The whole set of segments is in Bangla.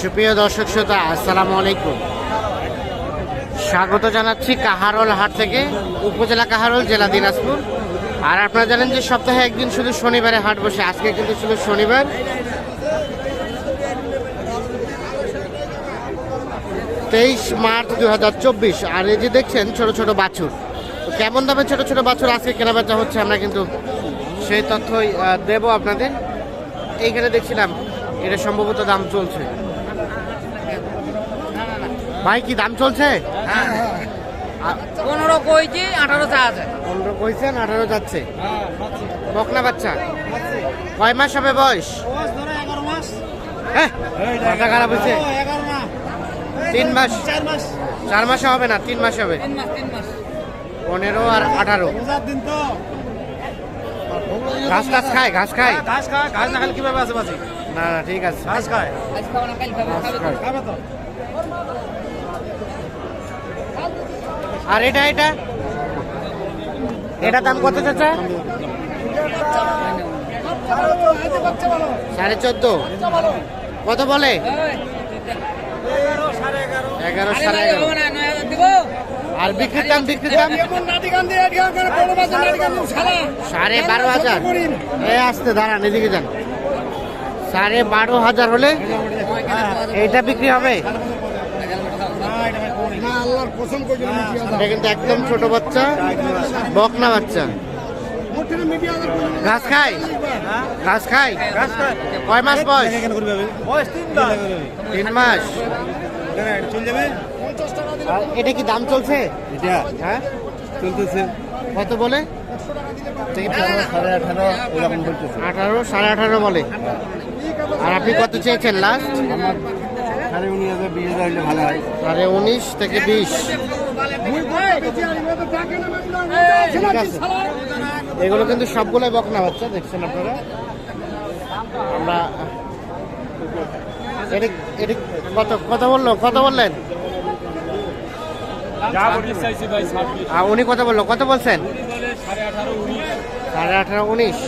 সুপ্রিয় দর্শক শ্রোতা, আসসালামু আলাইকুম। স্বাগত জানাচ্ছি কাহারোল হাট থেকে, উপজেলা কাহারোল, জেলা দিনাজপুর। আর আপনারা জানেন যে সপ্তাহে একদিন শুধু শনিবারে হাট বসে, আজকে কিন্তু শুধু শনিবার। তেইশ মার্চ দু হাজার চব্বিশ, আর এই যে দেখছেন ছোট ছোট বাছুর। কেমন দামে ছোট ছোট বাছুর আজকে কেনাবেচা হচ্ছে আমরা কিন্তু সেই তথ্যই দেবো আপনাদের। এইখানে দেখছিলাম এটা সম্ভবত দাম চলছে। ভাই কি দাম চলছে? পনেরো কইছি আঠারো চা আছে। পনেরো কইছেন আঠারো যাচ্ছে। বকনা বাচ্চা। কয় মাস হবে বয়স? হ্যাঁ, মাথা খারাপ হয়েছে। তিন মাস। চার মাসে হবে না তিন মাসে হবে। পনেরো আর আঠারো। ঘাস টাস খায় ঘাস খায়। ঘাস খায় ঘাস না খেলে কীভাবে আছে বাজি? না না ঠিক আছে। ঘাস খায়। আজ খাব? না খাব খাবে খাবে তো। আর এটা এটা? এটা দাম কত চাচা? সাড়ে চোদ্দ। কত বলে? এগারো আরে সাড়ে এগারো হবে না, নয় হাজার দিব। আর বিক্রির দাম বিক্রির দাম। সাড়ে বারো হাজার। এ আসতে দাঁড়ান এদিকে যান। সাড়ে বারো হাজার হলে এইটা বিক্রি হবে? এটা কিন্তু একদম ছোট বাচ্চা বকনা বাচ্চা। ঘাস খায়? ঘাস খায়? কয় মাস বয়স? তিন মাস। তিন মাস। চলে যাবে? এটা কি দাম চলছে? এটা হ্যাঁ? চলতেছে। কত বলে? সাড়ে আঠারো এরকম বলতেছে আঠারো সাড়ে আঠারো বলে। আর আপনি কত চেয়েছেন লাস্ট আমার সাড়ে উনিশ হাজার বিশ হাজার হলে ভালো হয়। সাড়ে উনিশ থেকে বিশ। ঠিক আছে। এগুলো কিন্তু সবগুলোই বকনা বাচ্চা দেখছেন আপনারা? আমরা এটা এটা কত কত বলল? কত বললেন? আর উনি কত বলল, কত বলছেন? সাড়ে আঠারো উনিশ।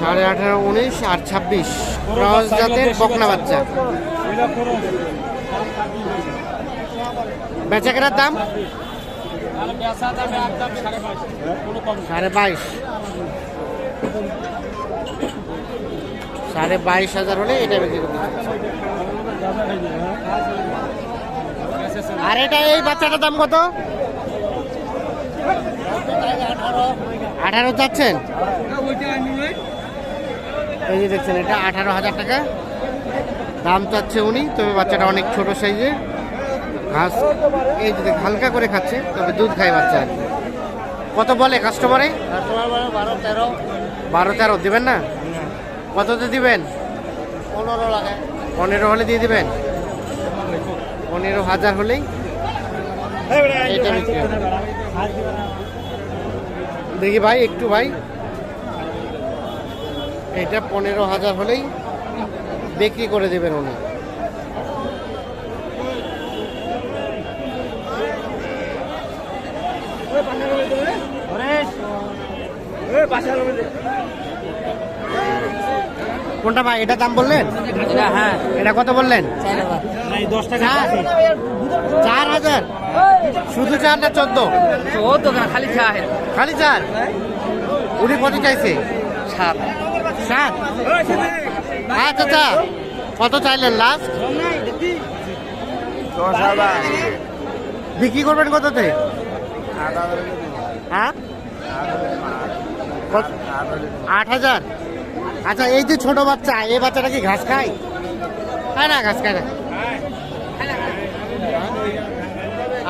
সাড়ে আঠারো উনিশ আর ছাব্বিশ। ক্রস জাতের বকনা বাচ্চা। বেচাকেনার দাম? সাড়ে বাইশ। সাড়ে বাইশ হাজার হলে এটা বিক্রি করতে। আর এটা এই বাচ্চাটার দাম কত? আঠারো চাচ্ছেন? এই যে দেখছেন এটা আঠারো হাজার টাকা। দাম চাচ্ছে উনি তবে বাচ্চাটা অনেক ছোট সাইজের ঘাস এই যে হালকা করে খাচ্ছে তবে দুধ খায় বাচ্চা। আর কত বলে কাস্টমারে বারো তেরো। বারো তেরো দিবেন না? কততে দিবেন? পনেরো লাগে। পনেরো হলে দিয়ে দিবেন? পনেরো হাজার হলেই। দেখি ভাই, একটু ভাই। এটা পনেরো হাজার হলেই বিক্রি করে দেবেন উনি। কোনটা ভাই এটা দাম বললেন? এটা হ্যাঁ। এটা কত বললেন? চার হাজার। চার চার শুধু চার না চোদ্দ? খালি চা আছে খালি চার? উনি কত চাইছে? সাত। সাত? আচ্ছা আচ্ছা। কত চাইলেন লাস্ট বিক্রি করবেন কততে? হ্যাঁ? কত? আট হাজার। আচ্ছা এই যে ছোট বাচ্চা এই বাচ্চাটা কি ঘাস খায়? খায় না ঘাস খায় না।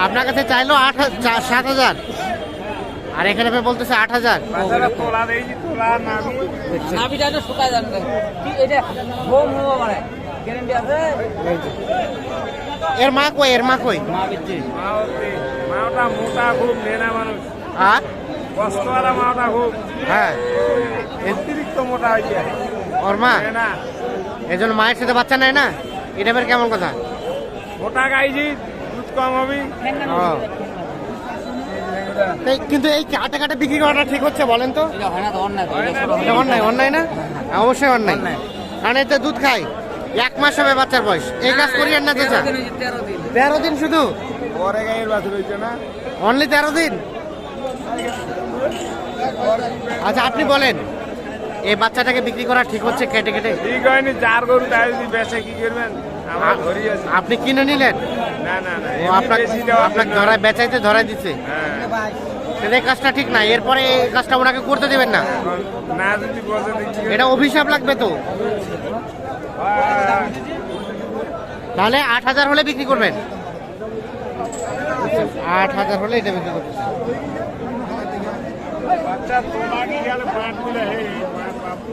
আপনার কাছে চাইলো আট সাত হাজার। আর এখানে বলতেছে আট হাজার। তোলা দিয়েছি তোলা নামি নাভিটা তো শুকায় যাবে কি এটা? হোম হব গ্যারেন্টি আছে? এই যে। এর মা কই এর মা কই? মা বিদ্যে মাওটা মোটা খুব নেনা মানুষ। আর? কষ্টওয়ালা মাওটা খুব হ্যাঁ। অতিরিক্ত মোটা হয়েছে ওর মা মায়ের সাথে বাচ্চা নেয় না? এটা বের কেমন কথা? মোটা গাইছি দুধ কম হবে। কিন্তু এই কাটে কাটে বিক্রি করাটা ঠিক হচ্ছে বলেন তো? হয় না অন্যায় অন্যায় না? অবশ্যই অন্যায়। কারণ এতে দুধ খাই। এক মাস হবে বাচ্চার বয়স। এই কাজ করিয়েন না চাচা। তেরো দিন। শুধু? পরে গাইয়ের বাছুর হয়েছে না। অনলি তেরো দিন? আচ্ছা আপনি বলেন এই বাচ্চাটাকে বিক্রি করা ঠিক হচ্ছে কেটে কেটে ঠিক হয়নি চার গরু তাই যদি বেচে কি করবেন? আপনি কিনে নিলেন? না না না আপনাকে আপনাকে ধরায় বেচাইতে দিচ্ছে হ্যাঁ। তাহলে এই কাজটা ঠিক না এরপরে এই কাজটা ওনাকে করতে দেবেন না? না যদি এটা অভিশাপ লাগবে তো। তাহলে আট হাজার হলে বিক্রি করবেন? আট হাজার হলে এটা বিক্রি বাচ্চা তোলা কি গেলে পাঁচ মিলে হে বাপু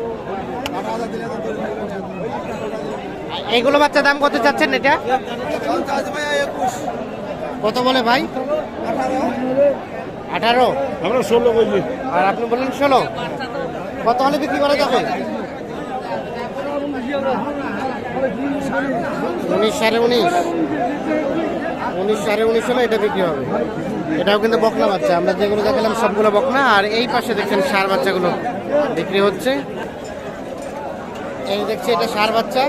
এইগুলো বাচ্চা দাম কত চাচ্ছেন এটা? কত বলে ভাই? আঠারো। আমরা ষোলো বলছি। আর আপনি বললেন ষোলো। কত হলে বিক্রি করা যাবে? উনিশ সাড়ে উনিশ। উনিশ সাড়ে উনিশ হলে এটা বিক্রি হবে। এটাও কিন্তু বকনা বাচ্চা। আমরা যেগুলো দেখালাম সবগুলো বকনা আর এই পাশে দেখছেন সার বাচ্চাগুলো বিক্রি হচ্ছে। এই দেখছি এটা সার বাচ্চা।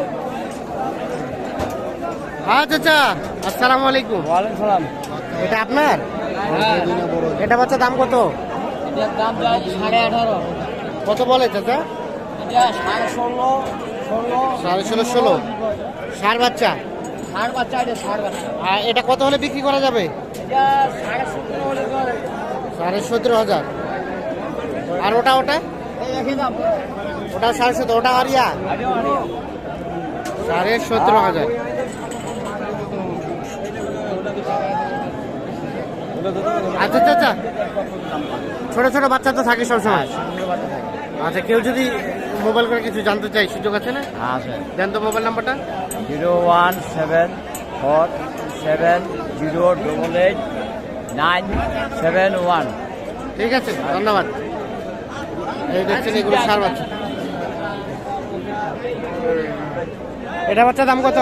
হ্যাঁ চাচা আসসালামু আলাইকুম। সালাম। এটা আপনার? এটা বাচ্চা দাম কত? দাম সাড়ে আঠারো। কত বলে চাচা? এটা সাড়ে ষোলো ষোলো। সাড়ে ষোলো ষোলো। সার বাচ্চা? ষাট বাচ্চা এটা ষাট বাচ্চা আর এটা কত হলে বিক্রি করা যাবে? সাড়ে সতেরো হাজার। আর ওটা ওটা? ওটা সাড়ে সতেরো ওটা আরিয়া? সাড়ে সতেরো হাজার। আচ্ছা চাচা ছোট ছোট বাচ্চা তো থাকে সবসময়। আচ্ছা কেউ যদি মোবাইল করে কিছু জানতে চাই সুযোগ আছে না? আছে। দেন তো মোবাইল নাম্বারটা। Zero one seven four seven zero double eight nine seven one. ঠিক আছে ধন্যবাদ। এই দেখছেন এগুলো সার বাচ্চা। এটা বাচ্চা দাম কত?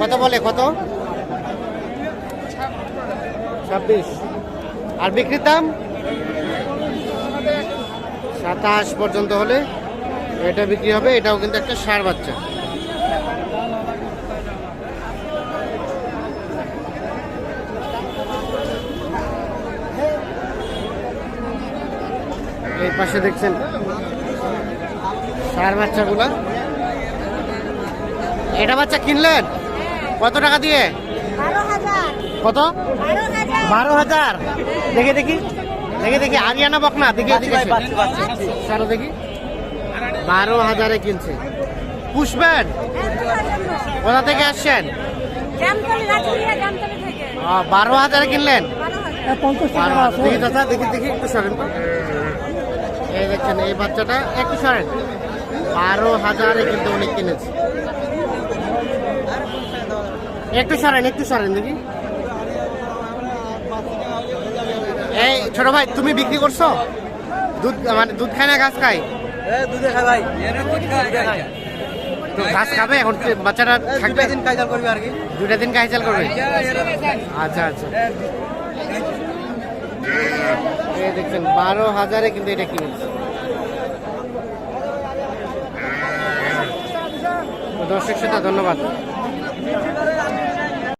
কত বলে কত? ছাব্বিশ। আর বিক্রির দাম? সাতাশ পর্যন্ত হলে এটা বিক্রি হবে এটাও কিন্তু একটা সার বাচ্চা। এই পাশে দেখছেন সার বাচ্চাগুলা। এটা বাচ্চা কিনলেন? কত টাকা দিয়ে? কত? বারো হাজার। দেখে দেখি। দেখে দেখি আরিয়ানা বকনা দেখে দেখে। সারো দেখি। বারো হাজারে কিনছে। পুষবেন কোথা থেকে আসছেন? বারো হাজারে কিনলেন? হাজার। দেখি দাদা দেখি দেখি একটু সরেন এই দেখছেন এই বাচ্চাটা একটু সরেন। বারো হাজারে কিন্তু উনি কিনেছে। একটু সরেন একটু সরেন দেখি। এই ছোট ভাই তুমি বিক্রি করছ? দুধ মানে দুধ খায় না ঘাস খায়? দুধে খাই ভাই। তো ঘাস খাবে? এখন বাচ্চাটা থাকবে? দিন কাজ করবি আর কি। দুটা দিন কাহিচাল করবে? আচ্ছা আচ্ছা এই দেখছেন বারো হাজারে কিন্তু এটা কিনেছে। দর্শক শ্রোতা ধন্যবাদ।